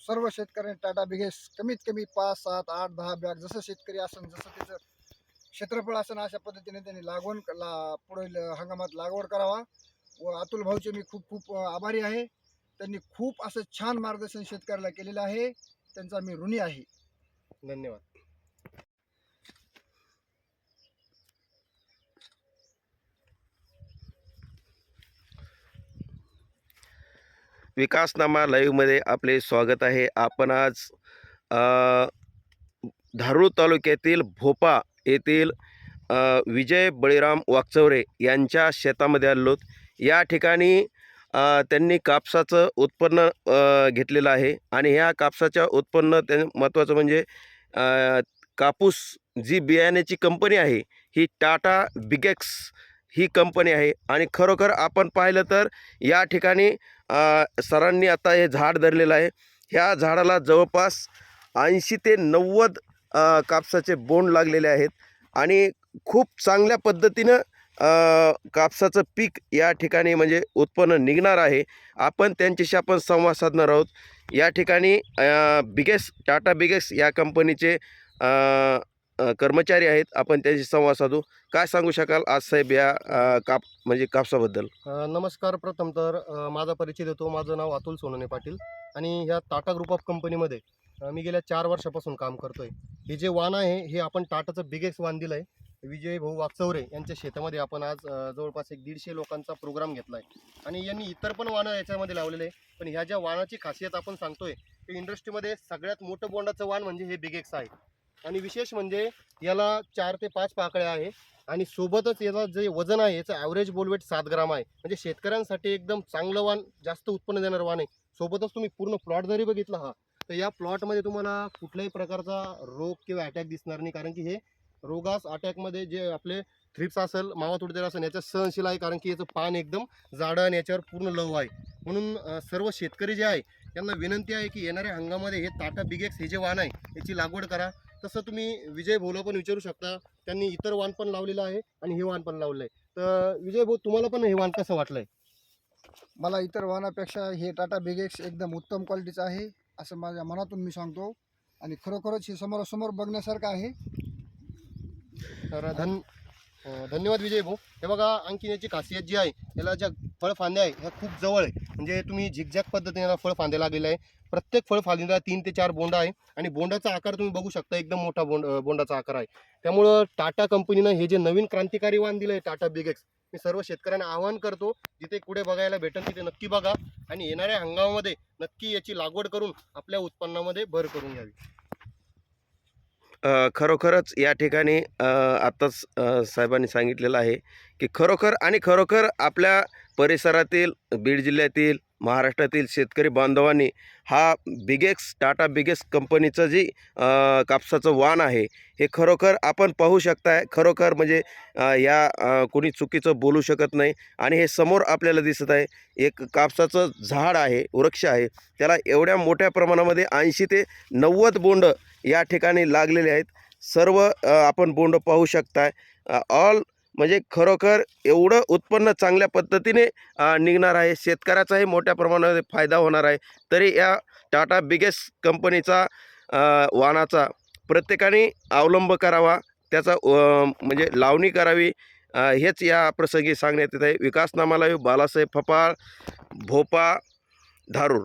सर्व शेतकऱ्यांनी टाटा बिगेस कमीत कमी पाच सात आठ दहा बॅग जसं शेतकरी असन जसं त्याचं क्षेत्रफळ असन अशा पद्धतीने त्यांनी लागवण ला पुढील हंगामात लागवड करावा. व अतुल भाऊचे मी खूप खूप आभारी आहे. त्यांनी खूप असं छान मार्गदर्शन शेतकऱ्याला केलेलं आहे. त्यांचा मी ऋणी आहे. धन्यवाद. विकासनामा लाईव्हमध्ये आपले स्वागत आहे. आपण आज अ, धारूर तालुक्यातील भोपा येथील विजय बळीराम वाकचौरे यांच्या शेतामध्ये आलो या ठिकाणी त्यांनी कापसाचं उत्पन्न घेतलेलं आहे आणि ह्या कापसाच्या उत्पन्न त्या महत्त्वाचं म्हणजे कापूस जी बियाण्याची कंपनी आहे ही टाटा बिगेक्स ही कंपनी आहे. आणि खरोखर आपण पाहिलं तर या ठिकाणी सरांनी आता हे झाड धरलेलं आहे. ह्या झाडाला जवळपास ऐंशी ते नव्वद कापसाचे बोंड लागलेले आहेत. आणि खूप चांगल्या पद्धतीनं कापसाचं पीक या ठिकाणी म्हणजे उत्पन्न निघणार आहे. आपण त्यांच्याशी आपण संवाद साधणार आहोत. या ठिकाणी बिगेस टाटा बिगेस या कंपनीचे कर्मचारी आहेत आपण त्यांची संवाद साधू. काय सांगू शकाल आज साहेब या अ, काप म्हणजे कापसाबद्दल? अ, नमस्कार. प्रथम तर अ, माझा परिचय देतो. माझं नाव अतुल सोनने पाटील आणि ह्या टाटा ग्रुप ऑफ कंपनीमध्ये अ, मी गेल्या चार वर्षापासून काम करतोय. हे जे वाण आहे हे आपण टाटाचं बिगेक्स वाण दिलं आहे विजय भाऊ वाकचौरे यांच्या शेतामध्ये आपण आज अ, जवळपास एक दीडशे लोकांचा प्रोग्राम घेतला आहे आणि यांनी इतर पण वाणं याच्यामध्ये लावलेले आहे पण ह्या ज्या वाणाची खासियत आपण सांगतोय ते इंडस्ट्रीमध्ये सगळ्यात मोठं बोंडाचं वाण म्हणजे हे बिगेक्स आहे. आणि विशेष म्हणजे याला चार ते पाच पाकळ्या आहे. आणि सोबतच याला जे वजन आहे याचं ॲव्हरेज बोलवेट सात ग्राम आहे. म्हणजे शेतकऱ्यांसाठी एकदम चांगलं वाण जास्त उत्पन्न देणारं वाण आहे. सोबतच तुम्ही पूर्ण प्लॉट जरी बघितला हा तर या प्लॉटमध्ये तुम्हाला कुठल्याही प्रकारचा रोग किंवा अटॅक दिसणार नाही. कारण की हे रोगास अटॅकमध्ये जे आपले थ्रिप्स असेल मावा तुडतेर असेल याच्या सहनशील आहे. कारण की याचं पान एकदम जाडं आणि याच्यावर पूर्ण लव आहे. म्हणून सर्व शेतकरी जे आहे त्यांना विनंती आहे की येणाऱ्या हंगामध्ये हे टाटा बिगेक्स हे जे वाण आहे याची लागवड करा. तसं तुम्ही विजय भाऊला पण विचारू शकता. त्यांनी इतर वाण पण लावलेलं आहे आणि हे वाण पण लावलं आहे तर विजय भाऊ तुम्हाला पण हे वाण कसं वाटलंय? मला इतर वाहनापेक्षा हे टाटा बिगेक्स एकदम उत्तम क्वालिटीचं आहे असं माझ्या मनातून मी सांगतो. आणि खरोखरच हे समोरासमोर बघण्यासारखं आहे. तर धन धन्यवाद विजय भाऊ. हे बघा आणखीन याची खासियत जी आहे याला ज्या फळफांद्या आहे ह्या खूप जवळ आहे म्हणजे तुम्ही झिकझॅक पद्धतीने याला फळफांद्या लागलेला आहे प्रत्येक फळफांदीला तीन ते चार बोंडा आहे. आणि बोंडाचा आकार तुम्ही बघू शकता एकदम मोठा बोंड बोंडाचा आकार आहे. त्यामुळं टाटा कंपनीनं हे जे नवीन क्रांतिकारी वाण दिलं आहे टाटा बिगेक्स मी सर्व शेतकऱ्यांना आवाहन करतो जिथे कुठे बघायला भेटेल तिथे नक्की बघा. आणि येणाऱ्या हंगामामध्ये नक्की याची लागवड करून आपल्या उत्पन्नामध्ये भर करून घ्यावी. खरोखरच या ठिकाणी आत्ताच साहेबांनी सांगितलेलं आहे की खरोखर आणि खरोखर आपल्या परिसरातील बीड जिल्ह्यातील महाराष्ट्रातील शेतकरी बांधवांनी हा बिगेक्स टाटा बिगेक्स कंपनीचं जी कापसाचं वाण आहे हे खरोखर आपण पाहू शकताय. खरोखर म्हणजे या कुणी कोणी चुकीचं बोलू शकत नाही आणि हे समोर आपल्याला दिसत आहे. एक कापसाचं झाड आहे वृक्ष आहे त्याला एवढ्या मोठ्या प्रमाणामध्ये ऐंशी ते नव्वद बोंड या ठिकाणी लागलेले आहेत. सर्व आपण बोंड पाहू शकताय. ऑल म्हणजे खरोखर एवढं उत्पन्न चांगल्या पद्धतीने निघणार आहे. शेतकऱ्याचाही मोठ्या प्रमाणामध्ये फायदा होणार आहे. तरी या टाटा बिगेस्ट कंपनीचा वाहनाचा प्रत्येकाने अवलंब करावा. त्याचा म्हणजे लावणी करावी. हेच या प्रसंगी सांगण्यात येत आहे. विकासनामाला बालासाहेब फपाळ भोपा धारूर.